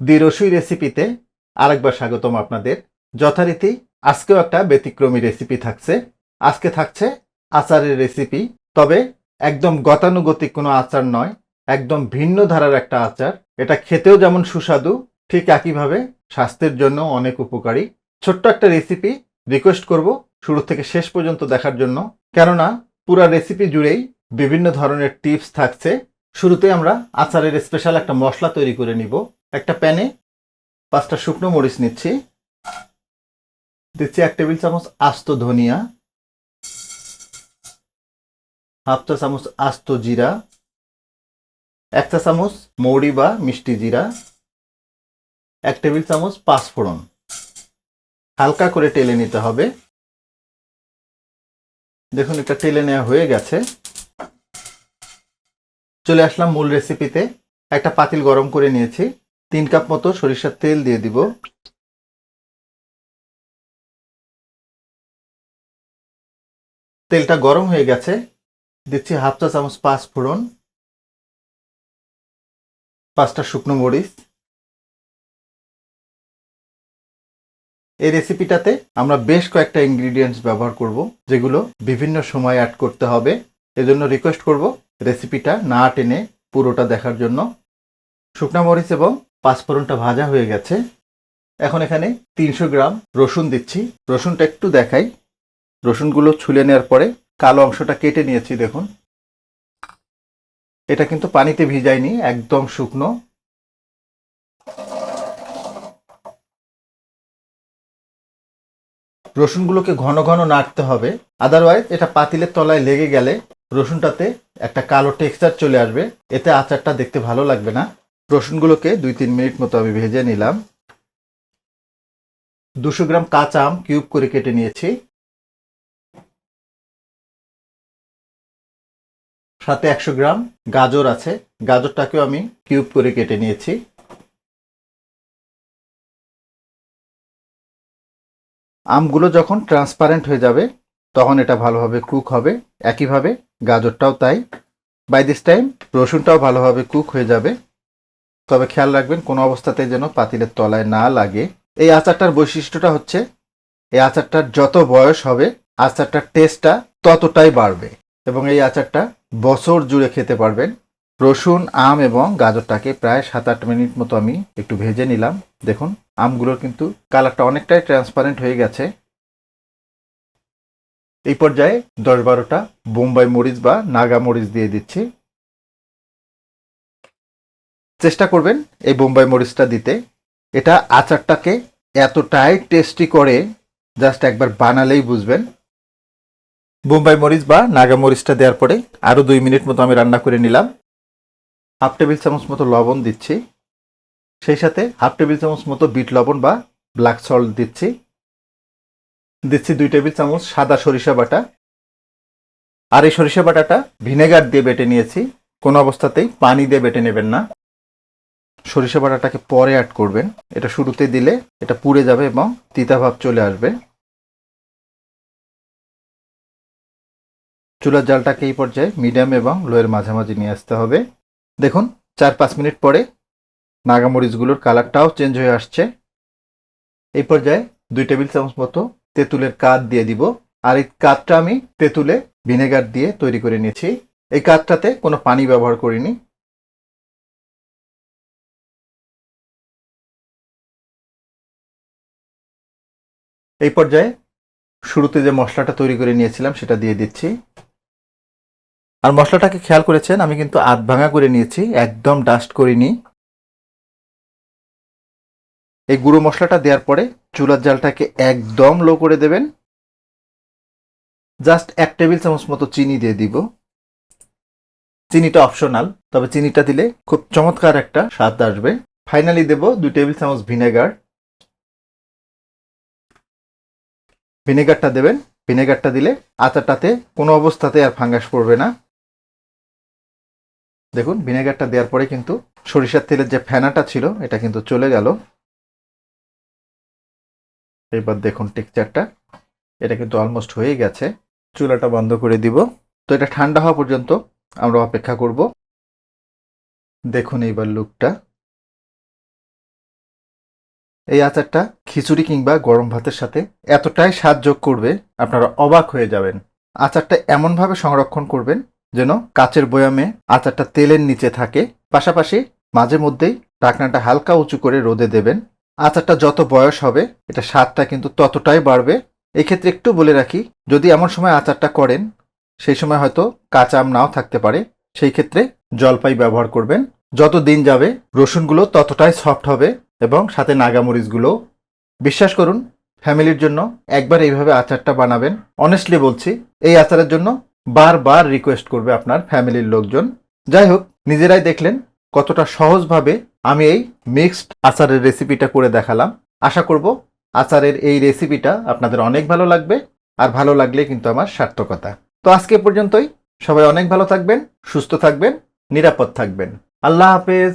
দি রসুই রেসিপিতে আরেকবার স্বাগতম আপনাদের। যথারীতি আজকেও একটা ব্যতিক্রমী রেসিপি থাকছে। আজকে থাকছে আচারের রেসিপি তবে একদম গতানুগতিক কোনো আচার নয়, একদম ভিন্ন ধারার একটা আচার। এটা খেতেও যেমন সুস্বাদু, ঠিক একইভাবে স্বাস্থ্যের জন্য অনেক উপকারী। ছোট্ট একটা রেসিপি রিকোয়েস্ট করব শুরু থেকে শেষ পর্যন্ত দেখার জন্য। কেননা পুরো রেসিপি জুড়েই বিভিন্ন ধরনের টিপস থাকছে। শুরুতে আমরা আচারের স্পেশাল একটা মশলা তৈরি করে নিব। একটা প্যানে পাঁচটা শুকনো মরিচ নিচ্ছি। দিচ্ছি এক টেবিল চামচ আস্ত ধনিয়া, হাফ চা চামচ আস্ত জিরা, এক চা চামচ মৌরি বা মিষ্টি জিরা, এক টেবিল চামচ পাঁচফোড়ন। হালকা করে টেলে নিতে হবে। দেখুন এটা টেলে নেওয়া হয়ে গেছে। চলে আসলাম মূল রেসিপিতে একটা পাতিল গরম করে নিয়েছি। তিন কাপ মতো সরিষার তেল দিয়ে দিব। তেলটা গরম হয়ে গেছে। দিচ্ছি হাফ চা চামচ পাঁচ ফোড়ন, পাঁচটা শুকনো মরিচ। এই রেসিপিটাতে আমরা বেশ কয়েকটা ইনগ্রিডিয়েন্টস ব্যবহার করব, যেগুলো বিভিন্ন সময় অ্যাড করতে হবে। এজন্য রিকোয়েস্ট করব রেসিপিটা না টেনে পুরোটা দেখার জন্য। শুকনা মরিচ এবং পাঁচফোড়নটা ভাজা হয়ে গেছে। এখন এখানে তিনশো গ্রাম রসুন দিচ্ছি। রসুনটা একটু দেখাই। রসুনগুলো ছুলে নেওয়ার পরে কালো অংশটা কেটে নিয়েছি, দেখুন। এটা কিন্তু পানিতে ভিজাইনি, একদম শুকনো। রসুনগুলোকে ঘন ঘন নাড়তে হবে। আদারওয়াইজ এটা পাতিলের তলায় লেগে গেলে রসুনটাতে একটা কালো টেক্সচার চলে আসবে। এতে আচারটা দেখতে ভালো লাগবে না। রসুনগুলোকে দুই তিন মিনিট মতো আমি ভেজে নিলাম। দুশো গ্রাম কাঁচা আম কিউব করে কেটে নিয়েছি। সাথে একশো গ্রাম গাজর আছে। গাজরটাকেও আমি কিউব করে কেটে নিয়েছি। আমগুলো যখন ট্রান্সপারেন্ট হয়ে যাবে, তখন এটা ভালোভাবে কুক হবে। একইভাবে গাজরটাও তাই। বাই দিস টাইম রসুনটাও ভালোভাবে কুক হয়ে যাবে। তবে খেয়াল রাখবেন, কোনো অবস্থাতে যেন পাতিলের তলায় না লাগে। এই আচারটার বৈশিষ্ট্যটা হচ্ছে, এই আচারটার যত বয়স হবে, আচারটার টেস্টটা ততটাই বাড়বে এবং এই আচারটা বছর জুড়ে খেতে পারবেন। রসুন, আম এবং গাজরটাকে প্রায় সাত আট মিনিট মতো আমি একটু ভেজে নিলাম। দেখুন, আমগুলোর কিন্তু কালারটা অনেকটাই ট্রান্সপারেন্ট হয়ে গেছে। এই পর্যায়ে দশ বারোটা বোম্বাই মরিচ বা নাগা মরিচ দিয়ে দিচ্ছি। চেষ্টা করবেন এই বোম্বাই মরিচটা দিতে। এটা আচারটাকে এতটাই টেস্টি করে জাস্ট একবার বানালেই বুঝবেন। বোম্বাই মরিচ বা নাগা মরিচটা দেওয়ার পরে আরও দুই মিনিট মতো আমি রান্না করে নিলাম। হাফ টেবিল চামচ মতো লবণ দিচ্ছি। সেই সাথে হাফ টেবিল চামচ মতো বিট লবণ বা ব্ল্যাক সল্ট দিচ্ছি। দিচ্ছি দুই টেবিল চামচ সাদা সরিষা বাটা। আর এই সরিষা বাটাটা ভিনেগার দিয়ে বেটে নিয়েছি। কোনো অবস্থাতেই পানি দিয়ে বেটে নেবেন না। সরিষা বাটাটাকে পরে অ্যাড করবেন। এটা শুরুতে দিলে এটা পুড়ে যাবে এবং তিতা ভাব চলে আসবে। চুলার জালটাকে এই পর্যায়ে মিডিয়াম এবং লোয়ের মাঝামাঝি নিয়ে আসতে হবে। দেখুন, চার পাঁচ মিনিট পরে নাগামরিচগুলোর কালারটাও চেঞ্জ হয়ে আসছে। এই পর্যায়ে দুই টেবিল চামচ মতো তেঁতুলের কাঠ দিয়ে দিব। আর এই কাঠটা আমি তেঁতুলে ভিনেগার দিয়ে তৈরি করে নিয়েছি। এই কাঠটাতে কোনো পানি ব্যবহার করিনি। এই পর্যায়ে শুরুতে যে মশলাটা তৈরি করে নিয়েছিলাম সেটা দিয়ে দিচ্ছি। আর মশলাটাকে খেয়াল করেছেন, আমি কিন্তু আধ ভাঙা করে নিয়েছি, একদম ডাস্ট করিনি। এই গুঁড়ো মশলাটা দেওয়ার পরে চুলার জালটাকে একদম লো করে দেবেন। জাস্ট এক টেবিল চামচ মতো চিনি দিয়ে দিব। চিনিটা অপশনাল, তবে চিনিটা দিলে খুব চমৎকার একটা স্বাদ আসবে। ফাইনালি দেব দুই টেবিল চামচ ভিনেগার। ভিনেগারটা দেবেন, ভিনেগারটা দিলে আচারটাতে কোনো অবস্থাতে আর ফাঙ্গাস পড়বে না। দেখুন, ভিনেগারটা দেওয়ার পরে কিন্তু সরিষার তেলের যে ফেনাটা ছিল, এটা কিন্তু চলে গেল। এবার দেখুন টেক্সচারটা, এটা কিন্তু অলমোস্ট হয়ে গেছে। চুলাটা বন্ধ করে দিব। তো এটা ঠান্ডা হওয়া পর্যন্ত আমরা অপেক্ষা করব। দেখুন এইবার লুকটা এই আচারটা খিচুড়ি কিংবা গরম ভাতের সাথে এতটাই স্বাদ যোগ করবে, আপনারা অবাক হয়ে যাবেন। আচারটা এমনভাবে সংরক্ষণ করবেন যেন কাচের বয়ামে আচারটা তেলের নিচে থাকে। পাশাপাশি মাঝে মধ্যেই ঢাকনাটা হালকা উঁচু করে রোদে দেবেন। আচারটা যত বয়স হবে, এটা স্বাদটা কিন্তু ততটাই বাড়বে। এক্ষেত্রে একটু বলে রাখি, যদি এমন সময় আচারটা করেন, সেই সময় হয়তো কাঁচা আম নাও থাকতে পারে। সেই ক্ষেত্রে জলপাই ব্যবহার করবেন। যত দিন যাবে, রসুনগুলো ততটাই সফট হবে। এবং সাথে নাগামরিচগুলো বিশ্বাস করুন, ফ্যামিলির জন্য একবার এইভাবে আচারটা বানাবেন। অনেস্টলি বলছি, এই আচারের জন্য বারবার রিকোয়েস্ট করবে আপনার ফ্যামিলির লোকজন। যাই হোক, নিজেরাই দেখলেন কতটা সহজভাবে আমি এই মিক্সড আচারের রেসিপিটা করে দেখালাম। আশা করব আচারের এই রেসিপিটা আপনাদের অনেক ভালো লাগবে আর ভালো লাগলে কিন্তু আমার সার্থকতা। তো আজকে পর্যন্তই। সবাই অনেক ভালো থাকবেন, সুস্থ থাকবেন, নিরাপদ থাকবেন। আল্লাহ হাফেজ।